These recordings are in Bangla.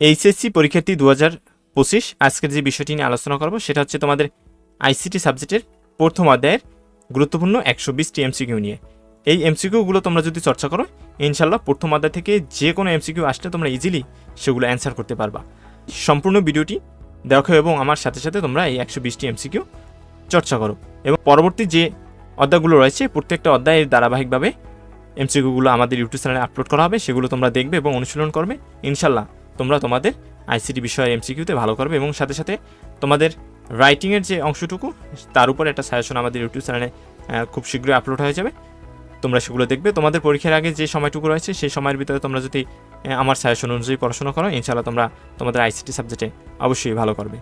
এইচএসসি পরীক্ষার্থী দু হাজার পঁচিশ, আজকের যে বিষয়টি নিয়ে আলোচনা করব, সেটা হচ্ছে তোমাদের আইসিটি সাবজেক্টের প্রথম অধ্যায়ের গুরুত্বপূর্ণ একশো বিশটি এমসিকিউ নিয়ে। এই এমসিকিউগুলো তোমরা যদি চর্চা করো ইনশাল্লাহ প্রথম অধ্যায় থেকে যে কোনো এমসিকিউ আসলে তোমরা ইজিলি সেগুলো অ্যান্সার করতে পারবা। সম্পূর্ণ ভিডিওটি দেখো এবং আমার সাথে সাথে তোমরা এই একশো বিশটি এমসিকিউ চর্চা করো। এবং পরবর্তী যে অধ্যায়গুলো রয়েছে, প্রত্যেকটা অধ্যায়ের ধারাবাহিকভাবে এমসিকিউগুলো আমাদের ইউটিউব চ্যানেলে আপলোড করা হবে, সেগুলো তোমরা দেখবে এবং অনুশীলন করবে ইনশাল্লাহ তোমরা তোমাদের আইসিটি বিষয়ের এমসিকিউতে ভালো করবে এবং সাথে সাথে তোমাদের রাইটিংয়ের যে অংশটুকু, তার উপর একটা সাজেশন আমাদের ইউটিউব চ্যানেলে খুব শীঘ্রই আপলোড হয়ে যাবে। তোমরা সেগুলো দেখবে। তোমাদের পরীক্ষার আগে যে সময়টুকু রয়েছে, সেই সময়ের ভিতরে তোমরা যদি আমার সাজেশন অনুযায়ী পড়াশোনা করো ইনশাল্লাহ তোমরা তোমাদের আইসিটি সাবজেক্টে অবশ্যই ভালো করবে।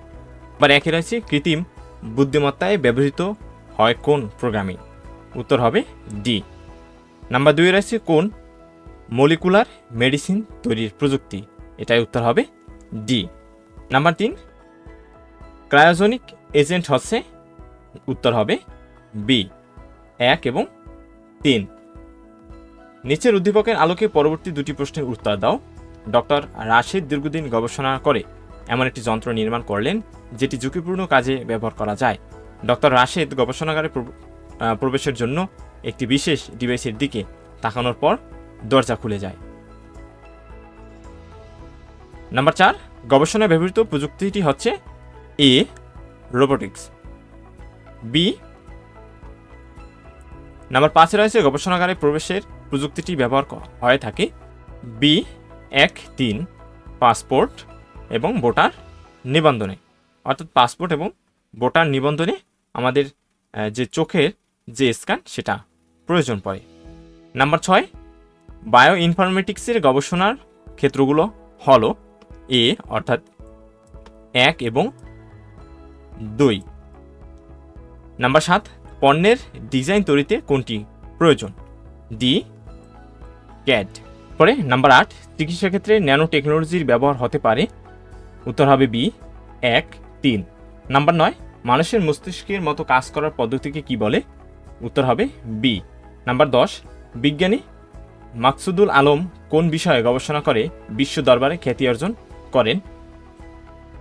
এবার একই রয়েছে, কৃত্রিম বুদ্ধিমত্তায় ব্যবহৃত হয় কোন প্রোগ্রামিং উত্তর হবে ডি নাম্বার দুই রয়েছে, কোন মলিকুলার মেডিসিন তৈরির প্রযুক্তি? এটাই উত্তর হবে ডি নাম্বার তিন ক্রায়োজনিক এজেন্ট হচ্ছে উত্তর হবে বি এক এবং তিন। নিচের উদ্দীপকের আলোকে পরবর্তী দুটি প্রশ্নের উত্তর দাও। ডক্টর রাশেদ দীর্ঘদিন গবেষণা করে এমন একটি যন্ত্র নির্মাণ করলেন, যেটি ঝুঁকিপূর্ণ কাজে ব্যবহার করা যায়। ডক্টর রাশেদ গবেষণাগারে প্র- প্রবেশের জন্য একটি বিশেষ ডিভাইসের দিকে তাকানোর পর দরজা খুলে যায়। নাম্বার চার, গবেষণায় ব্যবহৃত প্রযুক্তিটি হচ্ছে এ, রোবোটিক্স। বি, নাম্বার পাঁচে রয়েছে, গবেষণাগারে প্রবেশের প্রযুক্তিটি ব্যবহার হয়ে থাকে। বি, এক, তিন, পাসপোর্ট এবং ভোটার নিবন্ধনে। অর্থাৎ পাসপোর্ট এবং ভোটার নিবন্ধনে আমাদের যে চোখের যে স্ক্যান, সেটা প্রয়োজন পড়ে। নাম্বার ছয় বায়ো ইনফরমেটিক্সের গবেষণার ক্ষেত্রগুলো হলো এ, অর্থাৎ এক এবং দুই। নাম্বার সাত, পণ্যের ডিজাইন তৈরিতে কোনটি প্রয়োজন? D, CAD. পরে নাম্বার আট, চিকিৎসা ক্ষেত্রে ন্যানো টেকনোলজির ব্যবহার হতে পারে। উত্তর হবে বি, এক, তিন। নাম্বার নয়, মানুষের মস্তিষ্কের মতো কাজ করার পদ্ধতিকে কি বলে? উত্তর হবে বি। নাম্বার দশ, বিজ্ঞানী মাকসুদুল আলম কোন বিষয়ে গবেষণা করে? বিশ্ব দরবারে খ্যাতি অর্জন করেন।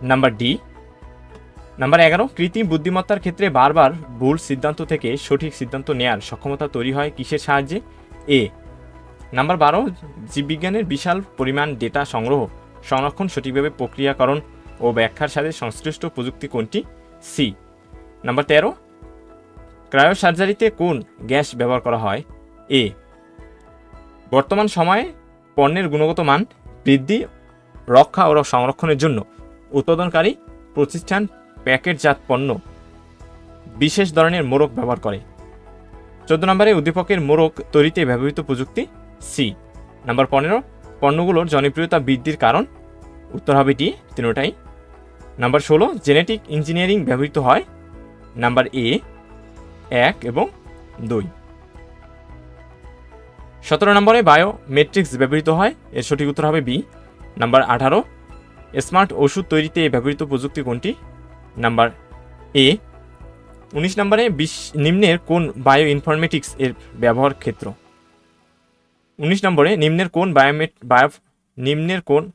Number D. নাম্বার এগারো, কৃত্রিম বুদ্ধিমত্তার ক্ষেত্রে বারবার ভুল সিদ্ধান্ত থেকে সঠিক সিদ্ধান্ত নেয়ার সক্ষমতা তৈরি হয় কিসের সাহায্যে? এ। নাম্বার বারো, জীববিজ্ঞানের বিশাল পরিমাণ ডেটা সংগ্রহ, সংরক্ষণ সঠিকভাবে প্রক্রিয়াকরণ ও ব্যাখ্যার সাথে সংশ্লিষ্ট প্রযুক্তি কোনটি? সি। নাম্বার তেরো ক্রায়ো সার্জারিতে কোন গ্যাস ব্যবহার করা হয়? এ। বর্তমান সময়ে পণ্যের গুণগত মান বৃদ্ধি রক্ষা ও সংরক্ষণের জন্য উৎপাদনকারী প্রতিষ্ঠান প্যাকেটজাত পণ্য বিশেষ ধরনের মোড়ক ব্যবহার করে। চোদ্দ নম্বরে উদ্দীপকের মোড়ক তৈরিতে ব্যবহৃত প্রযুক্তি সি নাম্বার পনেরো, পণ্যগুলোর জনপ্রিয়তা বৃদ্ধির কারণ উত্তর হবে ডি তিনোটাই। নাম্বার ষোলো, জেনেটিক ইঞ্জিনিয়ারিং ব্যবহৃত হয়। নাম্বার এ এক এবং দুই। সতেরো নম্বরে বায়ো মেট্রিক্স ব্যবহৃত হয়। এর সঠিক উত্তর হবে বি নাম্বার আঠারো, স্মার্ট ওষুধ তৈরিতে ব্যবহৃত প্রযুক্তি কোনটি? নাম্বার এ, উনিশ নম্বরে বিশ, নিম্নের কোন বায়ো ইনফরমেটিক্স এর ব্যবহার ক্ষেত্র? উনিশ নম্বরে নিম্নের কোন বায়োমেট বায়ো নিম্নের কোন,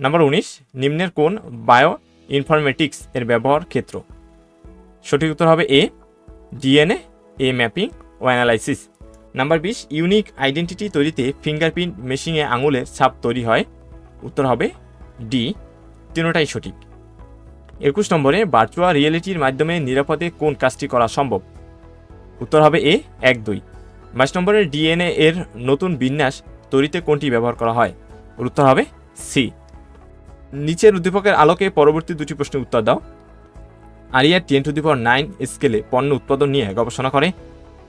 নাম্বার উনিশ, নিম্নের কোন বায়ো ইনফরমেটিক্স এর ব্যবহার ক্ষেত্র? সঠিক উত্তর হবে এ, ডিএনএ, এ ম্যাপিং ও অ্যানালাইসিস। নাম্বার বিশ, ইউনিক আইডেন্টিটি তৈরিতে ফিঙ্গারপ্রিন্ট মেশিনে আঙুলের ছাপ তৈরি হয়। উত্তর হবে ডি, তিনোটাই সঠিক। একুশ নম্বরে ভার্চুয়াল রিয়েলিটির মাধ্যমে নিরাপদে কোন কাজটি করা সম্ভব? উত্তর হবে এ, এক, দুই। বাইশ নম্বরের ডিএনএ এর নতুন বিন্যাস তৈরিতে কোনটি ব্যবহার করা হয়? উত্তর হবে সি। নিচের উদ্দীপকের আলোকে পরবর্তী দুটি প্রশ্নের উত্তর দাও। আরিয়া টেন টু দি নাইন স্কেলে পণ্য উৎপাদন নিয়ে গবেষণা করে।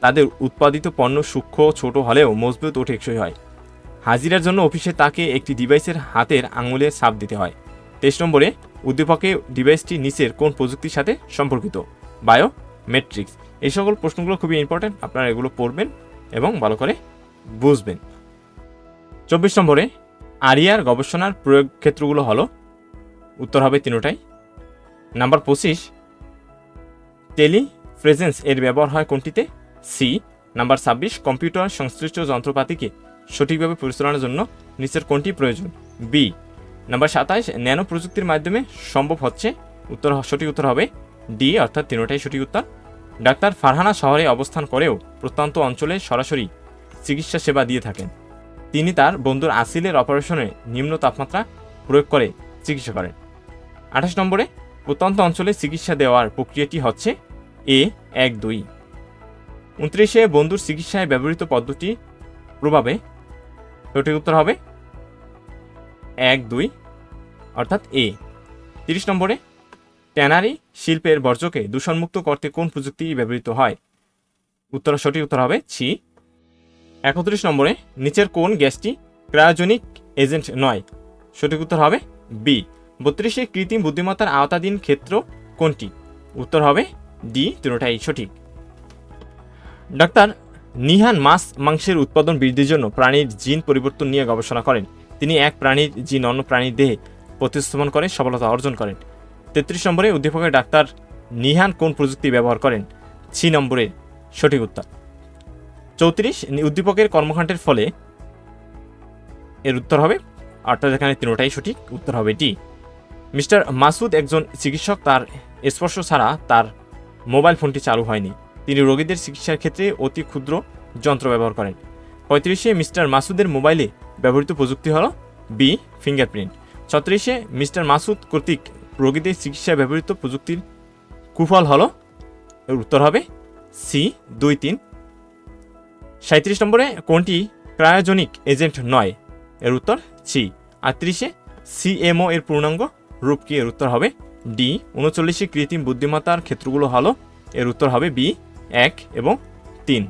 তাদের উৎপাদিত পণ্য সূক্ষ্ম ছোট হলেও মজবুত ও টেকসই হয়। হাজিরার জন্য অফিসে তাকে একটি ডিভাইসের হাতের আঙুলের ছাপ দিতে হয়। তেইশ নম্বরে, উদ্দীপকে ডিভাইসটি নিচের কোন প্রযুক্তির সাথে সম্পর্কিত? বায়ো মেট্রিক্স এই সকল প্রশ্নগুলো খুবই ইম্পর্ট্যান্ট আপনারা এগুলো পড়বেন এবং ভালো করে বুঝবেন। চব্বিশ নম্বরে, আরিয়ার গবেষণার প্রয়োগ ক্ষেত্রগুলো হলো, উত্তর হবে তিনোটাই। নাম্বার পঁচিশ টেলি প্রেজেন্স এর ব্যবহার হয় কোনটিতে? সি। নাম্বার ছাব্বিশ, কম্পিউটার সংশ্লিষ্ট যন্ত্রপাতিকে সঠিকভাবে পরিচালনার জন্য নিচের কোনটি প্রয়োজন? বি নাম্বার সাতাইশ ন্যানো প্রযুক্তির মাধ্যমে সম্ভব হচ্ছে উত্তর, সঠিক উত্তর হবে ডি অর্থাৎ তিনটাই সঠিক উত্তর। ডাক্তার ফারহানা শহরে অবস্থান করেও প্রত্যন্ত অঞ্চলে সরাসরি চিকিৎসা সেবা দিয়ে থাকেন। তিনি তার বন্ধুর আসিলের অপারেশনে নিম্ন তাপমাত্রা প্রয়োগ করে চিকিৎসা করেন। আঠাশ নম্বরে, প্রত্যন্ত অঞ্চলে চিকিৎসা দেওয়ার প্রক্রিয়াটি হচ্ছে এ এক দুই। উনত্রিশে, বন্ধুর চিকিৎসায় ব্যবহৃত পদ্ধতি প্রভাবে সঠিক উত্তর হবে এক, দুই, অর্থাৎ এ। তিরিশ নম্বরে, ট্যানারি শিল্পের বর্জ্যকে দূষণমুক্ত করতে কোন প্রযুক্তি ব্যবহৃত হয়? উত্তর, সঠিক উত্তর হবে ছি। একত্রিশ নম্বরে, নিচের কোন গ্যাসটি ক্রায়োজনিক এজেন্ট নয়? সঠিক উত্তর হবে বি। বত্রিশে কৃত্রিম বুদ্ধিমত্তার আওতাধীন ক্ষেত্র কোনটি? উত্তর হবে ডি, তিনটাই সঠিক। ডাক্তার নিহান মাছ মাংসের উৎপাদন বৃদ্ধির জন্য প্রাণীর জিন পরিবর্তন নিয়ে গবেষণা করেন। তিনি এক প্রাণীর জিন অন্য প্রাণীর দেহে প্রতিস্থাপন করে সফলতা অর্জন করেন। তেত্রিশ নম্বরে উদ্দীপকের ডাক্তার নিহান কোন প্রযুক্তি ব্যবহার করেন? ছি নম্বরের সঠিক উত্তর। চৌত্রিশ, উদ্দীপকের কর্মকাণ্ডের ফলে এর উত্তর হবে। অর্থাৎ এখানে তিনটাই সঠিক, উত্তর হবে ডি। মিস্টার মাসুদ একজন চিকিৎসক, তার স্পর্শ ছাড়া তার মোবাইল ফোনটি চালু হয়নি। তিনি রোগীদের চিকিৎসার ক্ষেত্রে অতি ক্ষুদ্র যন্ত্র ব্যবহার করেন। পঁয়ত্রিশে মিস্টার মাসুদের মোবাইলে ব্যবহৃত প্রযুক্তি হল বি ফিঙ্গারপ্রিন্ট ছত্রিশে মিস্টার মাসুদ কর্তৃক রোগীদের চিকিৎসায় ব্যবহৃত প্রযুক্তির কুফল হল উত্তর হবে সি দুই তিন। সাঁত্রিশ নম্বরে কোনটি ক্রায়োজনিক এজেন্ট নয়, এর উত্তর সি আটত্রিশে সিএমও এর পূর্ণাঙ্গ রূপ কি, এর উত্তর হবে ডি উনচল্লিশে কৃত্রিম বুদ্ধিমত্তার ক্ষেত্রগুলো হলো, এর উত্তর হবে বি এক এবং তিন।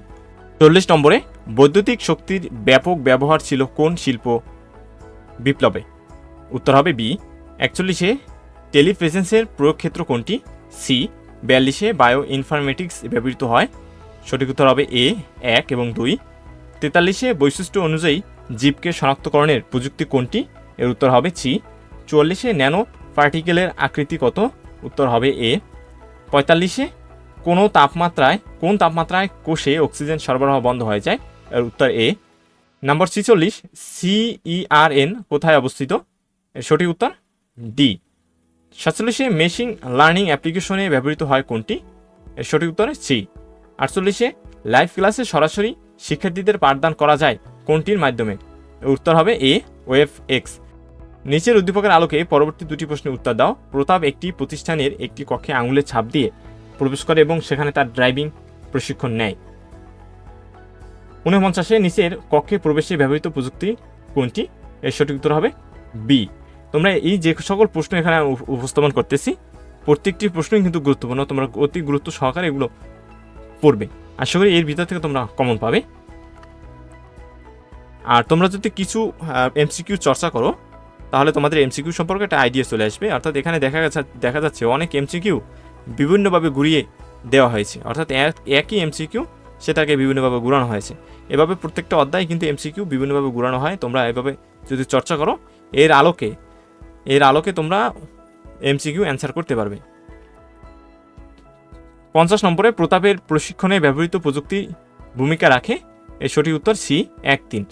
চল্লিশ নম্বরে, বৈদ্যুতিক শক্তির ব্যাপক ব্যবহার ছিল কোন শিল্প বিপ্লবে? উত্তর হবে বি, একচল্লিশে টেলিপ্রেজেন্সের প্রয়োগ ক্ষেত্র কোনটি? সি, বিয়াল্লিশে বায়ো ইনফরমেটিক্স ব্যবহৃত হয়। সঠিক উত্তর হবে এ, এক এবং দুই। তেতাল্লিশে বৈশিষ্ট্য অনুযায়ী জীবকে শনাক্তকরণের প্রযুক্তি কোনটি? এর উত্তর হবে সি, চুয়াল্লিশে ন্যানো পার্টিকেলের আকৃতি কত? উত্তর হবে এ। পঁয়তাল্লিশে কোনো তাপমাত্রায়, কোন তাপমাত্রায় কোষে অক্সিজেন সরবরাহ বন্ধ হয়ে যায়? এর উত্তর এ। নাম্বার ছিচল্লিশ, সিইআরএন কোথায় অবস্থিত? এর সঠিক উত্তর ডি। সাতচল্লিশে মেশিন লার্নিং অ্যাপ্লিকেশনে ব্যবহৃত হয় কোনটি? এর সঠিক উত্তর সি। আটচল্লিশে লাইভ ক্লাসে সরাসরি শিক্ষার্থীদের পাঠদান করা যায় কোনটির মাধ্যমে? উত্তর হবে এ ওয়েফ এক্স। নিচের উদ্দীপকের আলোকে পরবর্তী দুটি প্রশ্নের উত্তর দাও। প্রতাপ একটি প্রতিষ্ঠানের একটি কক্ষে আঙুলের ছাপ দিয়ে প্রবেশ করে এবং সেখানে তার ড্রাইভিং প্রশিক্ষণ নেয়। ঊনপঞ্চাশে নিচের কক্ষে প্রবেশে ব্যবহৃত প্রযুক্তি কোনটি? এর সঠিক উত্তর হবে বি তোমরা এই যে সকল প্রশ্ন এখানে উপস্থাপন করতেছি, প্রত্যেকটি প্রশ্নই কিন্তু গুরুত্বপূর্ণ, তোমরা অতি গুরুত্ব সহকারে এগুলো পড়বে। আশা করি এর ভিতর থেকে তোমরা কমন পাবে। আর তোমরা যদি কিছু এমসিকিউ চর্চা করো, তাহলে তোমাদের এমসিকিউ সম্পর্কে একটা আইডিয়া চলে আসবে। অর্থাৎ এখানে দেখা গেছে, দেখা যাচ্ছে অনেক এমসিকিউ বিভিন্নভাবে ঘুরিয়ে দেওয়া হয়েছে। অর্থাৎ এক- একই এমসিকিউ সেটাকে বিভিন্নভাবে ঘুরানো হয়েছে। এভাবে প্রত্যেকটা অধ্যায় কিন্তু এমসিকিউ বিভিন্নভাবে ঘুরানো হয়। তোমরা এভাবে যদি চর্চা করো, এর আলোকে এর আলোকে তোমরা এমসিকিউ অ্যান্সার করতে পারবে। পঞ্চাশ নম্বরে, প্রতাপের প্রশিক্ষণে ব্যবহৃত প্রযুক্তি ভূমিকা রাখে। এর সঠিক উত্তর সি, এক তিন।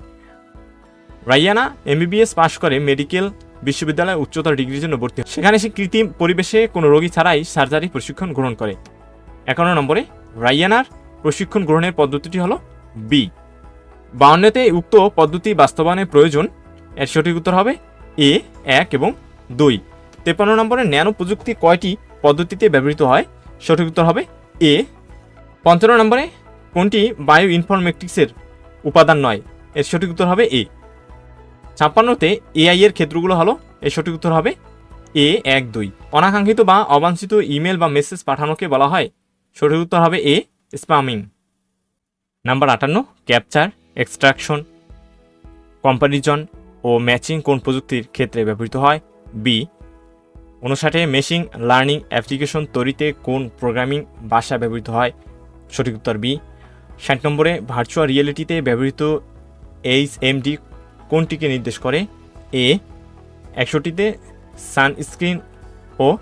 রাইয়ানা এমবিবিএস পাশ করে মেডিকেল বিশ্ববিদ্যালয়ে উচ্চতর ডিগ্রির জন্য ভর্তি হয়। সেখানে সে কৃত্রিম পরিবেশে কোনো রোগী ছাড়াই সার্জারি প্রশিক্ষণ গ্রহণ করে। একান্ন নম্বরে রাইয়ানার প্রশিক্ষণ গ্রহণের পদ্ধতিটি হলো বি। বাউন্নতে উক্ত পদ্ধতি বাস্তবায়নের প্রয়োজন। এর সঠিক উত্তর হবে এ, এক এবং দুই। তেপান্ন নম্বরে ন্যানো প্রযুক্তি কয়টি পদ্ধতিতে ব্যবহৃত হয়? সঠিক উত্তর হবে এ। পঞ্চান্ন নম্বরে কোনটি বায়ো ইনফরমেটিক্সের উপাদান নয়? এর সঠিক উত্তর হবে এ। ছাপ্পান্নতে এআই এর ক্ষেত্রগুলো হলো, এর সঠিক উত্তর হবে এ এক দুই। অনাকাঙ্ক্ষিত বা অবাঞ্ছিত ইমেল বা মেসেজ পাঠানোকে বলা হয়। সঠিক উত্তর হবে এ, স্পামিং। নাম্বার আটান্ন, ক্যাপচার, এক্সট্রাকশন, কম্পারিজন ও ম্যাচিং কোন প্রযুক্তির ক্ষেত্রে ব্যবহৃত হয়? বি উনষাটে মেশিন লার্নিং অ্যাপ্লিকেশন তৈরিতে কোন প্রোগ্রামিং ভাষা ব্যবহৃত হয়? সঠিক উত্তর বি, ষাট নম্বরে ভার্চুয়াল রিয়েলিটিতে ব্যবহৃত এইচ এমডি কোনটিকে নির্দেশ করে? এ, একশোটিতে সানস্ক্রিন ও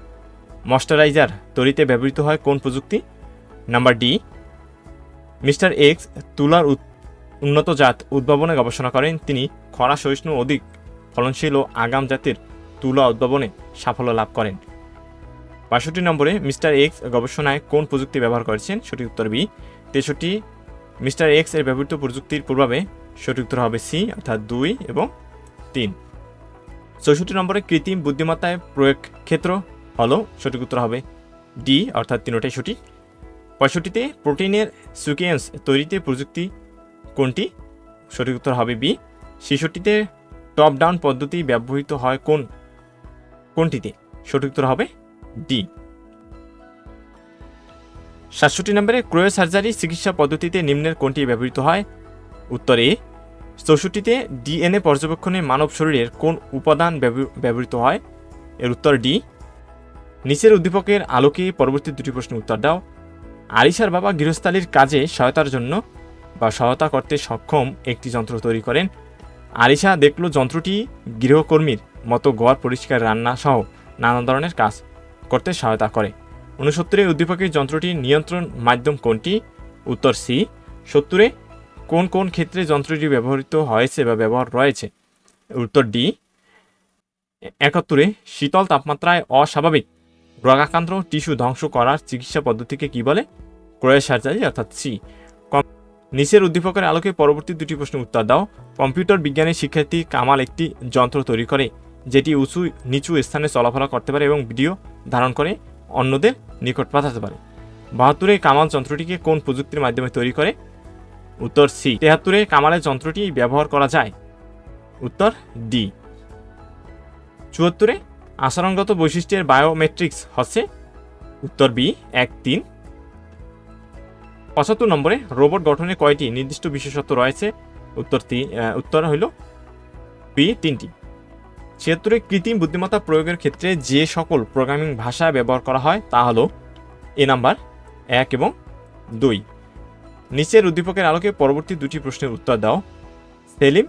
ময়শ্চারাইজার তৈরিতে ব্যবহৃত হয় কোন প্রযুক্তি? নাম্বার ডি, মিস্টার এক্স তুলার উন্নত জাত উদ্ভাবনে গবেষণা করেন। তিনি খরা, সহিষ্ণু, অধিক ফলনশীল ও আগাম জাতের তুলা উদ্ভাবনে সাফল্য লাভ করেন। বাষট্টি নম্বরে মিস্টার এক্স গবেষণায় কোন প্রযুক্তি ব্যবহার করেছেন? সঠিক উত্তর বি, তেষট্টি মিস্টার এক্সের ব্যবহৃত প্রযুক্তির প্রভাবে সঠিক উত্তর হবে সি, অর্থাৎ দুই এবং তিন। চৌষট্টি নম্বরে কৃত্রিম বুদ্ধিমত্তায় প্রয়োগ ক্ষেত্র হলো, সঠিক উত্তর হবে ডি, অর্থাৎ তিনটাই সঠিক। পঁয়ষট্টিতে প্রোটিনের সুকেন্স তৈরিতে প্রযুক্তি কোনটি? সঠিক উত্তর হবে বি। ছেষট্টিতে টপ ডাউন পদ্ধতি ব্যবহৃত হয় কোন, কোনটিতে? সঠিক উত্তর হবে ডি। সাতষট্টি নম্বরে ক্রয় সার্জারি চিকিৎসা পদ্ধতিতে নিম্নের কোনটি ব্যবহৃত হয়? উত্তর, চৌষট্টিতে ডিএনএ পর্যবেক্ষণে মানব শরীরের কোন উপাদান ব্যবহৃ- ব্যবহৃত হয়? এর উত্তর ডি। নিচের উদ্দীপকের আলোকে পরবর্তী দুটি প্রশ্নের উত্তর দাও। আরিশার বাবা গৃহস্থালির কাজে সহায়তার জন্য বা সহায়তা করতে সক্ষম একটি যন্ত্র তৈরি করেন। আরিশা দেখল যন্ত্রটি গৃহকর্মীর মতো ঘর, পরিষ্কার রান্না সহ নানা ধরনের কাজ করতে সহায়তা করে। উনসত্তরে উদ্দীপকের যন্ত্রটির নিয়ন্ত্রণ মাধ্যম কোনটি? উত্তর সি। সত্তরে কোন কোন ক্ষেত্রে যন্ত্রটি ব্যবহৃত হয়েছে বা ব্যবহার রয়েছে? উত্তর ডি, একাত্তরে, শীতল তাপমাত্রায় অস্বাভাবিক। রোগাক্রান্ত টিস্যু ধ্বংস করার চিকিৎসা পদ্ধতিকে কি বলে? ক্রয় সার্জারি, অর্থাৎ সি। নিচের উদ্দীপকের আলোকে পরবর্তী দুটি প্রশ্নের উত্তর দাও। কম্পিউটার বিজ্ঞানের শিক্ষার্থী কামাল একটি যন্ত্র তৈরি করে, যেটি উঁচু, নিচু স্থানে চলাফেরা করতে পারে এবং ভিডিও ধারণ করে অন্যদের নিকট পাঠাতে পারে। বাহাত্তরে, কামাল যন্ত্রটিকে কোন প্রযুক্তির মাধ্যমে তৈরি করে? উত্তর সি। তেহাত্তরে কামালের যন্ত্রটি ব্যবহার করা যায়। উত্তর ডি। চুয়াত্তরে আচরণগত বৈশিষ্ট্যের বায়োমেট্রিক্স হচ্ছে উত্তর বি, এক, তিন। পঁচাত্তর নম্বরে রোবট গঠনে কয়টি নির্দিষ্ট বিশেষত্ব রয়েছে? উত্তর তিন উত্তর হইল বি, তিনটি। ছিয়াত্তরে কৃত্রিম বুদ্ধিমত্তা প্রয়োগের ক্ষেত্রে যে সকল প্রোগ্রামিং ভাষা ব্যবহার করা হয় তা হলো এ নাম্বার, এক এবং দুই। নিচের উদ্দীপকের আলোকে পরবর্তী দুটি প্রশ্নের উত্তর দাও। সেলিম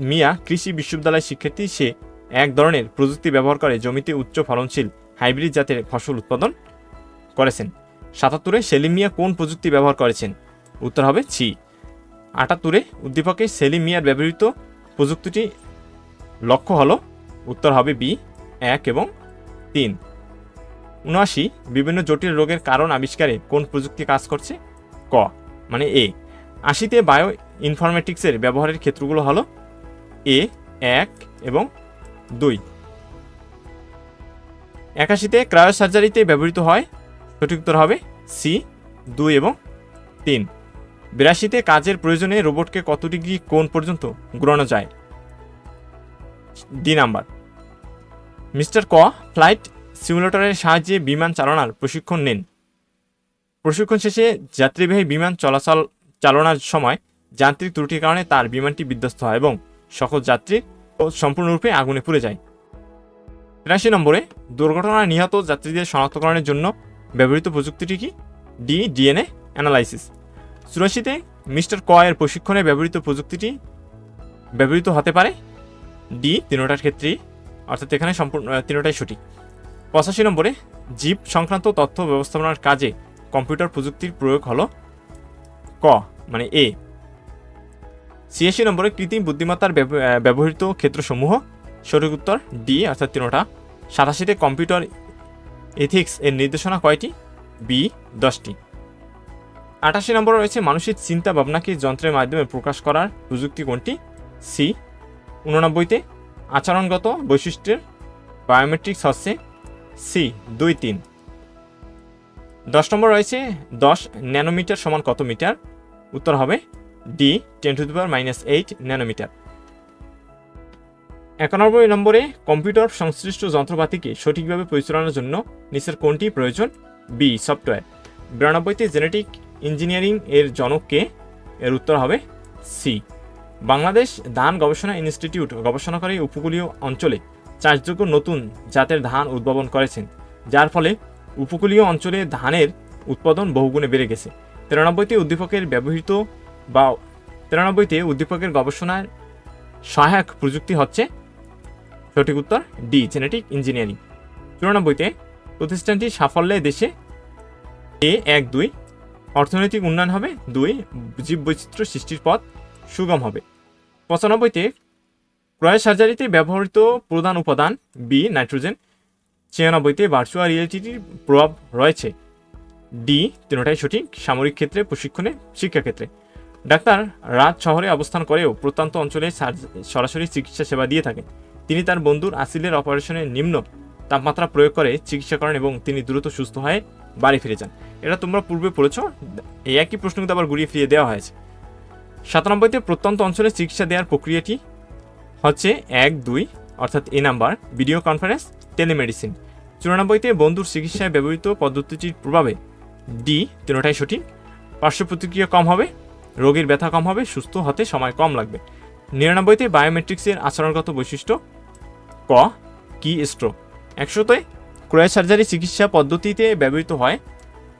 মিয়া কৃষি বিশ্ববিদ্যালয়ের শিক্ষার্থী, সে এক ধরনের প্রযুক্তি ব্যবহার করে জমিতে উচ্চ ফলনশীল হাইব্রিড জাতের ফসল উৎপাদন করেছেন। সাতাত্তরে সেলিম মিয়া কোন প্রযুক্তি ব্যবহার করেছেন? উত্তর হবে ছি। আটাত্তরে উদ্দীপকে সেলিম মিয়ার ব্যবহৃত প্রযুক্তিটি লক্ষ্য হলো? উত্তর হবে বি, এক এবং তিন। উনআশি, বিভিন্ন জটিল রোগের কারণ আবিষ্কারে কোন প্রযুক্তি কাজ করছে? ক মানে এ। আশিতে বায়ো ইনফরমেটিক্সের ব্যবহারের ক্ষেত্রগুলো হলো এ, এক এবং দুই। একাশিতে ক্রায়ো সার্জারিতে ব্যবহৃত হয়, সঠিক উত্তর হবে সি, দুই এবং তিন। বিরাশিতে কাজের প্রয়োজনে রোবটকে কত ডিগ্রি কোণ পর্যন্ত ঘুরানো যায়? D number. মিস্টার ক, ফ্লাইট সিমুলেটরের সাহায্যে বিমান চালানোর প্রশিক্ষণ নেন। প্রশিক্ষণ শেষে যাত্রীবাহী বিমান চলাচল চালনার সময় যান্ত্রিক ত্রুটির কারণে তার বিমানটি বিধ্বস্ত হয় এবং সকল যাত্রী সম্পূর্ণরূপে আগুনে পুড়ে যায়। তিরাশি নম্বরে, দুর্ঘটনায় নিহত যাত্রীদের শনাক্তকরণের জন্য ব্যবহৃত প্রযুক্তিটি কি? D, DNA analysis. চুরাশিতে, মিস্টার কয়ের প্রশিক্ষণে ব্যবহৃত প্রযুক্তিটি ব্যবহৃত হতে পারে? ডি, তিনোটার ক্ষেত্রেই অর্থাৎ এখানে সম্পূর্ণ, তিনোটাই সঠিক। পঁচাশি নম্বরে, জীব সংক্রান্ত তথ্য ব্যবস্থাপনার কাজে কম্পিউটার প্রযুক্তির প্রয়োগ হলো ক মানে এ। ছিয়াশি নম্বরে কৃত্রিম বুদ্ধিমত্তার ব্যবহৃত ক্ষেত্রসমূহ। সঠিক উত্তর ডি, অর্থাৎ তিনোটা। সাতাশিতে কম্পিউটার এথিক্স এর নির্দেশনা কয়টি? বি, দশটি। আটাশি নম্বর রয়েছে মানুষের চিন্তা ভাবনাকে যন্ত্রের মাধ্যমে প্রকাশ করার প্রযুক্তি কোনটি? সি, উননব্বইতে আচরণগত বৈশিষ্ট্যের বায়োমেট্রিক্স হচ্ছে সি, দুই, তিন। দশ নম্বর রয়েছে, দশ ন্যানোমিটার সমান কত মিটার? উত্তর হবে D ten to the power minus eight nanometre. একানব্বই নম্বরে কম্পিউটার সংশ্লিষ্ট যন্ত্রপাতিকে সঠিকভাবে পরিচালনার জন্য নিচের কোনটি প্রয়োজন? বি সফটওয়্যার বিরানব্বইতে জেনেটিক ইঞ্জিনিয়ারিং এর জনককে, এর উত্তর হবে সি বাংলাদেশ ধান গবেষণা ইনস্টিটিউট গবেষণাকারী উপকূলীয় অঞ্চলে চাষযোগ্য নতুন জাতের ধান উদ্ভাবন করেছেন, যার ফলে উপকূলীয় অঞ্চলে ধানের উৎপাদন বহুগুণে বেড়ে গেছে। তিরানব্বইতে উদ্দীপকের ব্যবহৃত বা তিরানব্বইতে উদ্দীপকের গবেষণার সহায়ক প্রযুক্তি হচ্ছে সঠিক উত্তর ডি জেনেটিক ইঞ্জিনিয়ারিং চুরানব্বইতে প্রতিষ্ঠানটি সাফল্যে দেশে এ এক দুই অর্থনৈতিক উন্নয়ন হবে, দুই জীববৈচিত্র্য সৃষ্টির পথ সুগম হবে। পঁচানব্বইতে ক্রয় সার্জারিতে ব্যবহৃত প্রধান উপাদান বি, নাইট্রোজেন। ছিয়ানব্বইতে ভার্চুয়াল রিয়েলিটির প্রভাব রয়েছে। ডি তিনটাই সঠিক সামরিক ক্ষেত্রে, প্রশিক্ষণে শিক্ষাক্ষেত্রে ডাক্তার রাত শহরে অবস্থান করেও প্রত্যন্ত অঞ্চলে সরাসরি চিকিৎসা সেবা দিয়ে থাকেন। তিনি তার বন্ধুর আসিলের অপারেশনে নিম্ন তাপমাত্রা প্রয়োগ করে চিকিৎসা করেন এবং তিনি দ্রুত সুস্থ হয়ে বাড়ি ফিরে যান। এটা তোমরা পূর্বে পড়েছ, এই একই প্রশ্ন কিন্তু আবার ঘুরিয়ে ফিরিয়ে দেওয়া হয়েছে। সাতানব্বইতে প্রত্যন্ত অঞ্চলে চিকিৎসা দেওয়ার প্রক্রিয়াটি হচ্ছে এক, দুই, অর্থাৎ A number, video conference, telemedicine. চুরানব্বইতে বন্ধুর চিকিৎসায় ব্যবহৃত পদ্ধতিটির প্রভাবে ডি তিনটাই সঠিক পার্শ্ব প্রতিক্রিয়া কম হবে, রোগীর ব্যথা কম হবে, সুস্থ হতে সময় কম লাগবে। নিরানব্বইতে বায়োমেট্রিক্সের আচরণগত বৈশিষ্ট্য, ক, কি স্ট্রোক একশোতে ক্রয় সার্জারি চিকিৎসা পদ্ধতিতে ব্যবহৃত হয়,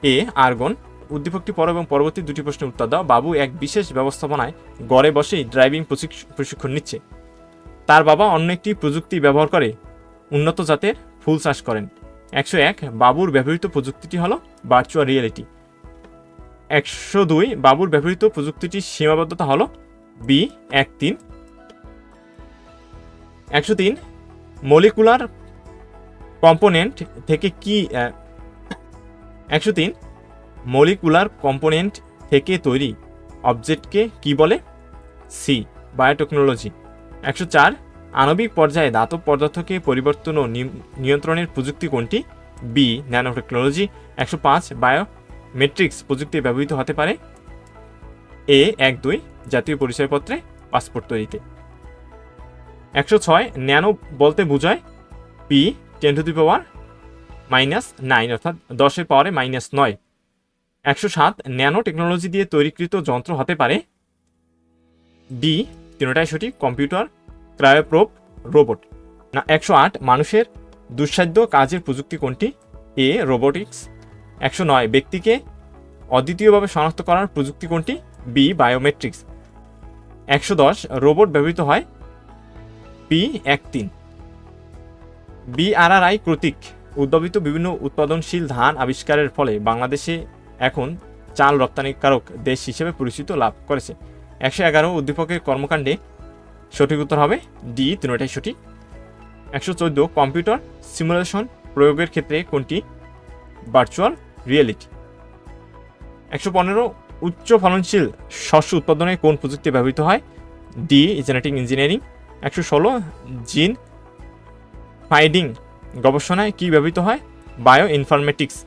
এ, আর্গন। উদ্দীপকটি পর এবং পরবর্তী দুটি প্রশ্নের উত্তর দাও। বাবু এক বিশেষ ব্যবস্থাপনায় গড়ে বসেই ড্রাইভিং প্রশিক্ষ- প্রশিক্ষণ নিচ্ছে। তার বাবা অন্য একটি প্রযুক্তি ব্যবহার করে উন্নত জাতের ফুল চাষ করেন। একশো এক বাবুর ব্যবহৃত প্রযুক্তিটি হলো ভার্চুয়াল রিয়েলিটি। একশো দুই বাবুর ব্যবহৃত প্রযুক্তিটির সীমাবদ্ধতা হলো বি, এক, তিন। একশো তিন মলিকুলার কম্পোনেন্ট থেকে কি একশো তিন মলিকুলার কম্পোনেন্ট থেকে তৈরি অবজেক্টকে কি বলে? C, biotechnology. একশো চার আণবিক পর্যায়ে ধাতব পদার্থকে পরিবর্তন ও নিয়ন্ত্রণের প্রযুক্তি কোনটি? বি ন্যানো টেকনোলজি একশো পাঁচ, বায়োমেট্রিক্স প্রযুক্তি ব্যবহৃত হতে পারে। এ, এক, দুই জাতীয় পরিচয়পত্রে পাসপোর্ট তৈরিতে। একশো ছয়, ন্যানো বলতে বোঝায় P, ten to the power minus nine, অর্থাৎ দশের পাওয়ারে মাইনাস নয়। একশো সাত ন্যানো টেকনোলজি দিয়ে তৈরিকৃত যন্ত্র হতে পারে। ডি তিনটাই সঠিক কম্পিউটার ক্রায়োপ্রোপ রোবট। না, একশো আট মানুষের দুঃসাধ্য কাজের প্রযুক্তি কোনটি? A, robotics. একশো নয়, ব্যক্তিকে অদ্বিতীয়ভাবে শনাক্ত করার প্রযুক্তি কোনটি? B, biometrics. একশো দশ, রোবট ব্যবহৃত হয় পি এক তিন বিআরআরআই কর্তৃক উদ্ভাবিত বিভিন্ন উৎপাদনশীল ধান আবিষ্কারের ফলে বাংলাদেশে এখন চাল রপ্তানিকারক দেশ হিসেবে পরিচিত লাভ করেছে। একশো এগারো উদ্দীপকের কর্মকাণ্ডে সঠিক উত্তর হবে ডি তিনটাই সঠিক। একশো চোদ্দ, কম্পিউটার সিমুলেশন প্রয়োগের ক্ষেত্রে কোনটি? Virtual reality. একশো পনেরো, উচ্চ ফলনশীল শস্য উৎপাদনে কোন প্রযুক্তি ব্যবহৃত হয়? D genetic engineering. একশো ষোলো, জিন ফাইডিং গবেষণায় কী ব্যবহৃত হয়? বায়ো ইনফরমেটিক্স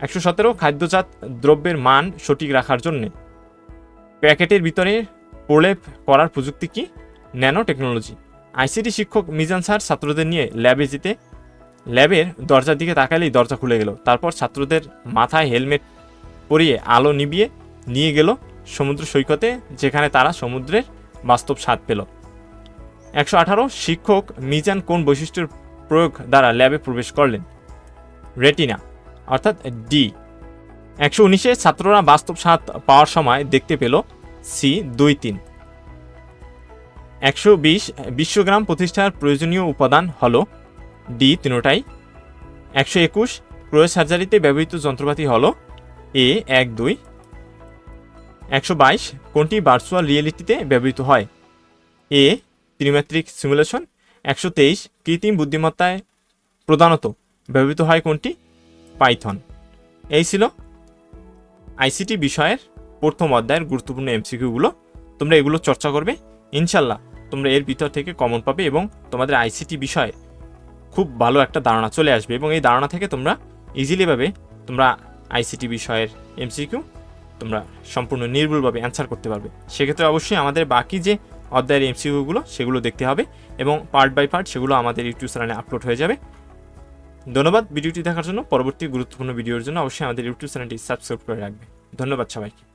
একশো সতেরো, খাদ্যজাত দ্রব্যের মান সঠিক রাখার জন্যে। প্যাকেটের ভিতরে প্রলেপ করার প্রযুক্তি কি? ন্যানো টেকনোলজি আইসিটি শিক্ষক মিজান স্যার ছাত্রদের নিয়ে ল্যাবে যেতে, ল্যাবের দরজার দিকে তাকালেই দরজা খুলে গেল। তারপর ছাত্রদের মাথায় হেলমেট পরিয়ে আলো নিবিয়ে নিয়ে গেল সমুদ্র সৈকতে, যেখানে তারা সমুদ্রের বাস্তব স্বাদ পেল। একশো আঠারো শিক্ষক মিজান কোন বৈশিষ্ট্যের প্রয়োগ দ্বারা ল্যাবে প্রবেশ করলেন? রেটিনা, অর্থাৎ ডি। একশো উনিশে ছাত্ররা বাস্তব স্বাদ পাওয়ার সময় দেখতে পেল সি দুই তিন। একশো বিশ বিশ্বগ্রাম প্রতিষ্ঠার প্রয়োজনীয় উপাদান হল ডি তিনোটাই। একশো একুশ ক্রয় সার্জারিতে ব্যবহৃত যন্ত্রপাতি হল এ এক দুই। একশো বাইশ কোনটি ভার্চুয়াল রিয়েলিটিতে ব্যবহৃত হয়? এ ত্রিমাত্রিক সিমুলেশন। একশো তেইশ কৃত্রিম বুদ্ধিমত্তায় প্রধানত ব্যবহৃত হয় কোনটি? পাইথন। এই ছিল আইসিটি বিষয়ের প্রথম অধ্যায়ের গুরুত্বপূর্ণ এমসিকিউগুলো। তোমরা এগুলো চর্চা করবে। ইনশাল্লাহ তোমরা এর ভিতর থেকে কমন পাবে এবং তোমাদের আইসিটি বিষয়ে খুব ভালো একটা ধারণা চলে আসবে এবং এই ধারণা থেকে তোমরা ইজিলিভাবে তোমরা আইসিটি বিষয়ের এমসিকিউ তোমরা সম্পূর্ণ নির্ভুলভাবে অ্যান্সার করতে পারবে। সেক্ষেত্রে অবশ্যই আমাদের বাকি যে অধ্যায়ের এমসিকিউগুলো সেগুলো দেখতে হবে এবং পার্ট বাই পার্ট সেগুলো আমাদের ইউটিউব চ্যানেলে আপলোড হয়ে যাবে। ধন্যবাদ ভিডিওটি দেখার জন্য। পরবর্তী গুরুত্বপূর্ণ ভিডিওর জন্য অবশ্যই আমাদের ইউটিউব চ্যানেলটি সাবস্ক্রাইব করে রাখবে। ধন্যবাদ সবাইকে।